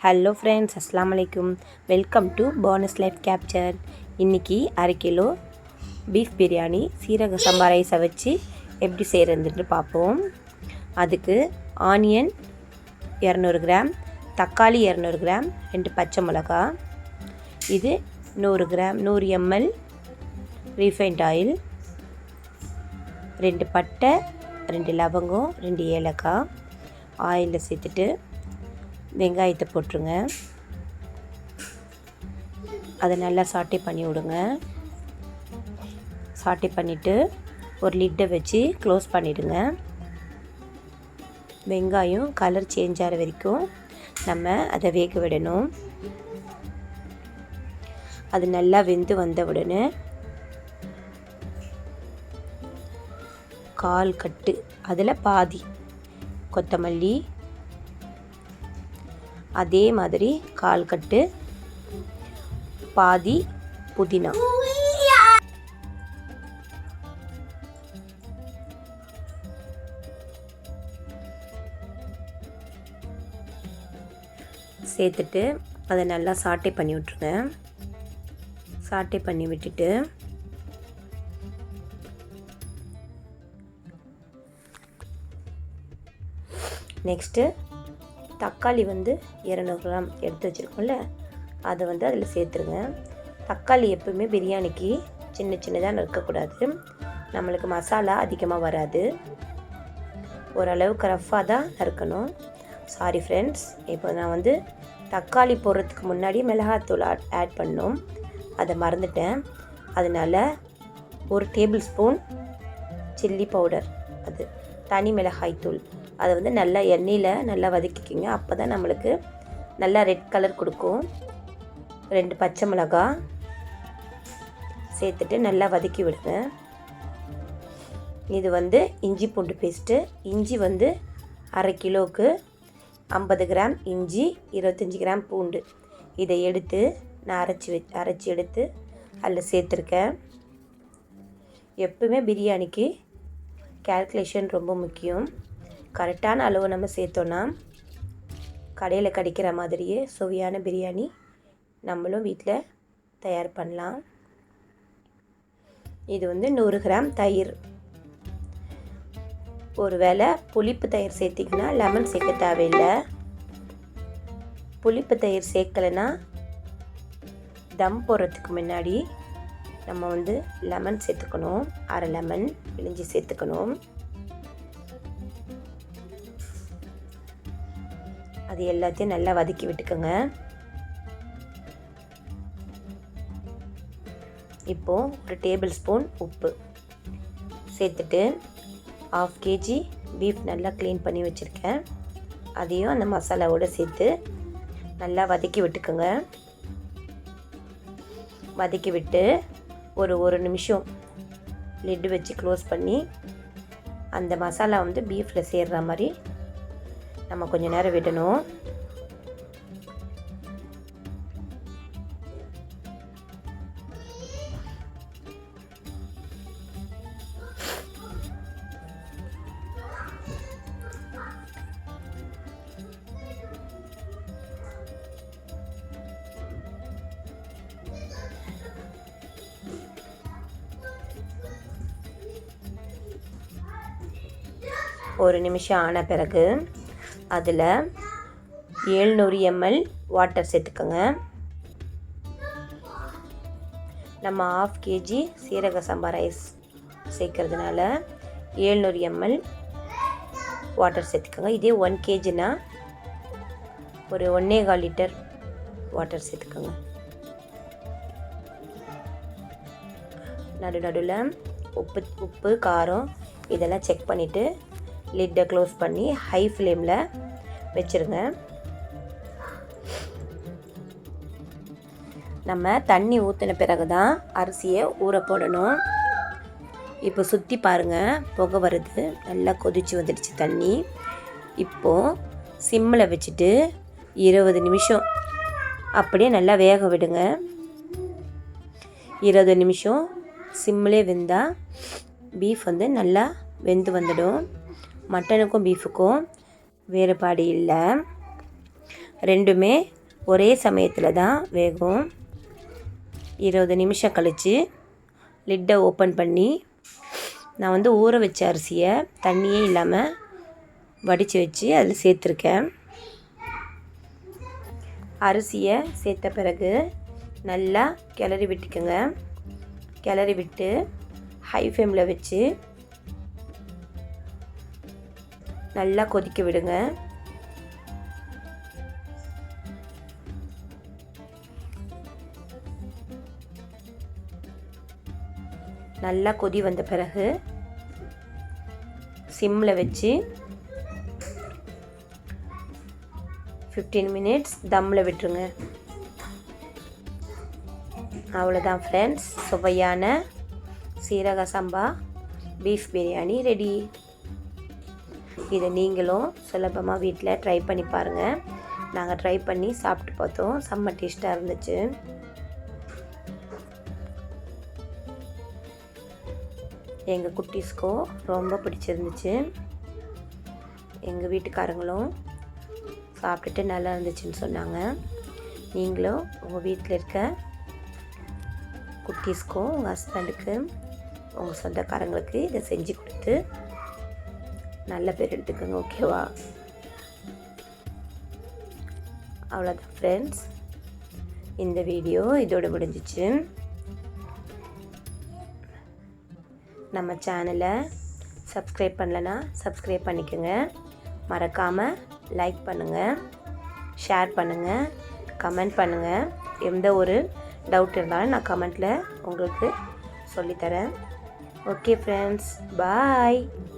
Hello friends அஸ்லாம் வலைக்கும் welcome to bonus life capture இன்றைக்கி அரை கிலோ பீஃப் பிரியாணி சீரக சம்பா ரைஸை வச்சு எப்படி செய்கிறதுன்ட்டு பார்ப்போம். அதுக்கு ஆனியன் இரநூறு கிராம் தக்காளி இரநூறு கிராம் ரெண்டு பச்சை மிளகா இது நூறு கிராம் நூறு எம்எல் ரீஃபைண்ட் ஆயில் ரெண்டு பட்டை ரெண்டு லவங்கம் ரெண்டு ஏலக்காய் ஆயிலில் சேர்த்துட்டு வெங்காயத்தை போட்டுருங்க. அதை நல்லா சாட்டி பண்ணி விடுங்க. சாட்டே பண்ணிவிட்டு ஒரு லிட்டை வச்சு க்ளோஸ் பண்ணிவிடுங்க வெங்காயம் கலர் சேஞ்ச் ஆகிற வரைக்கும் நம்ம அதை வேக விடணும். அது நல்லா வெந்து வந்த உடனே கால் கட்டு அதில் பாதி கொத்தமல்லி அதே மாதிரி கால் கட்டு பாதி புதினா. சேர்த்துட்டு அதை நல்லா சாட்டை பண்ணி விட்ருங்க சாட்டை பண்ணி விட்டுட்டு நெக்ஸ்ட்டு தக்காளி வந்து இரநூறு கிராம் எடுத்து வச்சுருக்கோம்ல அதை வந்து அதில் சேர்த்துருங்க. தக்காளி எப்பவுமே பிரியாணிக்கு சின்ன சின்னதாக நறுக்கக்கூடாது. நம்மளுக்கு மசாலா அதிகமாக வராது. ஓரளவுக்கு ரஃப்பாக தான் நறுக்கணும். சாரி ஃப்ரெண்ட்ஸ் இப்போ நான் வந்து தக்காளி போடுறதுக்கு முன்னாடி மிளகாத்தூள் ஆட் பண்ணோம். அதை மறந்துட்டேன். அதனால் ஒரு டேபிள் ஸ்பூன் சில்லி பவுடர் அது தனி மிளகாய் தூள் அதை வந்து நல்லா எண்ணெயில் நல்லா வதக்கிக்கிங்க. அப்போ தான் நம்மளுக்கு நல்லா ரெட் கலர் கொடுக்கும். ரெண்டு பச்சை மிளகா சேர்த்துட்டு நல்லா வதக்கி விடுங்க. இது வந்து இஞ்சி பூண்டு பேஸ்ட்டு இஞ்சி வந்து அரை கிலோவுக்கு ஐம்பது கிராம் இஞ்சி இருபத்தஞ்சி கிராம் பூண்டு. இதை எடுத்து நான் அரைச்சி வ அரைச்சி எடுத்து அதில் சேர்த்துருக்கேன். எப்பவுமே பிரியாணிக்கு கேல்குலேஷன் ரொம்ப முக்கியம். கரெக்டான அளவு நம்ம சேர்த்தோன்னா கடையில் கிடைக்கிற மாதிரியே சுவையான பிரியாணி நம்மளும் வீட்டில் தயார் பண்ணலாம். இது வந்து நூறு கிராம் தயிர். ஒரு வேளை புளிப்பு தயிர் சேர்த்திங்கன்னா லெமன் சேர்க்க தேவையில்லை. புளிப்பு தயிர் சேர்க்கலைன்னா தம் போடுறதுக்கு முன்னாடி நம்ம வந்து லெமன் சேர்த்துக்கணும். அரை லெமன் பிழிஞ்சு சேர்த்துக்கணும். அது எல்லாத்தையும் நல்லா வதக்கி விட்டுக்கோங்க. இப்போது ஒரு டேபிள் ஸ்பூன் உப்பு சேர்த்துட்டு ஆஃப் கேஜி பீஃப் நல்லா க்ளீன் பண்ணி வச்சுருக்கேன். அதையும் அந்த மசாலாவோடு சேர்த்து நல்லா வதக்கி விட்டுக்கோங்க. வதக்கி விட்டு ஒரு ஒரு நிமிஷம் லிட்டு வச்சு க்ளோஸ் பண்ணி அந்த மசாலா வந்து பீஃபில் சேர்கிற மாதிரி நம்ம கொஞ்சம் நேரம் விடணும். ஒரு நிமிஷம் ஆன பிறகு அதில் ஏழ்நூறு எம்எல் வாட்டர் சேர்த்துக்கோங்க. நம்ம ஆஃப் கேஜி சீரக சம்பா ரைஸ் சேர்க்கறதுனால ஏழ்நூறு எம்எல் வாட்டர் சேர்த்துக்கோங்க. இதே ஒன் கேஜினா ஒரு ஒன்றே கால் லிட்டர் வாட்டர் சேர்த்துக்கோங்க. நடு நடுவில் உப்பு உப்பு காரம் இதெல்லாம் செக் பண்ணிவிட்டு லிட்டை க்ளோஸ் பண்ணி ஹை ஃப்ளேமில் வச்சுருங்க. நம்ம தண்ணி ஊற்றின பிறகு தான் அரிசியை ஊற போடணும். இப்போ சுற்றி பாருங்கள் புகை வருது. நல்லா கொதிச்சு வந்துடுச்சு தண்ணி. இப்போது சிம்மில் வச்சுட்டு இருபது நிமிஷம் அப்படியே நல்லா வேக விடுங்க. இருபது நிமிஷம் சிம்மிலே வெந்தால் பீஃப் வந்து நல்லா வெந்து வந்துடும். மட்டனுக்கும் பீஃபுக்கும் வேறுபாடு இல்லை. ரெண்டுமே ஒரே சமயத்தில் தான் வேகும். இருபது நிமிஷம் கழித்து லிட்டை ஓப்பன் பண்ணி நான் வந்து ஊற வச்ச அரிசியை தண்ணியே இல்லாமல் வடித்து வச்சு அதில் சேர்த்துருக்கேன். அரிசியை சேர்த்த பிறகு நல்லா கிளறி விட்டுக்குங்க. கிளறி விட்டு ஹை ஃப்ளேமில் வச்சு நல்லா கொதிக்க விடுங்க. நல்லா கொதி வந்த பிறகு சிம்மில் வச்சு ஃபிஃப்டீன் மினிட்ஸ் தம்மில் விட்டுருங்க. அவ்வளோதான் ஃப்ரெண்ட்ஸ் சுவையான சீரக சம்பா பீஃப் பிரியாணி ரெடி இதை நீங்களும் சுலபமாக வீட்டில் ட்ரை பண்ணி பாருங்கள் நாங்கள் ட்ரை பண்ணி சாப்பிட்டு பார்த்தோம். செம்ம டேஸ்ட்டாக இருந்துச்சு. எங்கள் குட்டீஸ்க்கும் ரொம்ப பிடிச்சிருந்துச்சு. எங்கள் வீட்டுக்காரங்களும் சாப்பிட்டுட்டு நல்லா இருந்துச்சுன்னு சொன்னாங்க. நீங்களும் உங்கள் வீட்டில் இருக்க குட்டீஸ்க்கும் உங்கள் ஹஸ்பண்டுக்கு உங்கள் சொந்தக்காரங்களுக்கு இதை செஞ்சு கொடுத்து நல்ல பேர் எடுத்துக்கோங்க ஓகேவா? அவ்வளோதான் ஃப்ரெண்ட்ஸ் இந்த வீடியோ இதோடு முடிஞ்சிச்சு. நம்ம சேனலை சப்ஸ்கிரைப் பண்ணலன்னா சப்ஸ்கிரைப் பண்ணிக்கோங்க. மறக்காமல் லைக் பண்ணுங்கள் ஷேர் பண்ணுங்கள் கமெண்ட் பண்ணுங்கள் எந்த ஒரு டவுட் இருந்தாலும் நான் கமெண்ட்டில் உங்களுக்கு சொல்லித்தரேன். Okay friends bye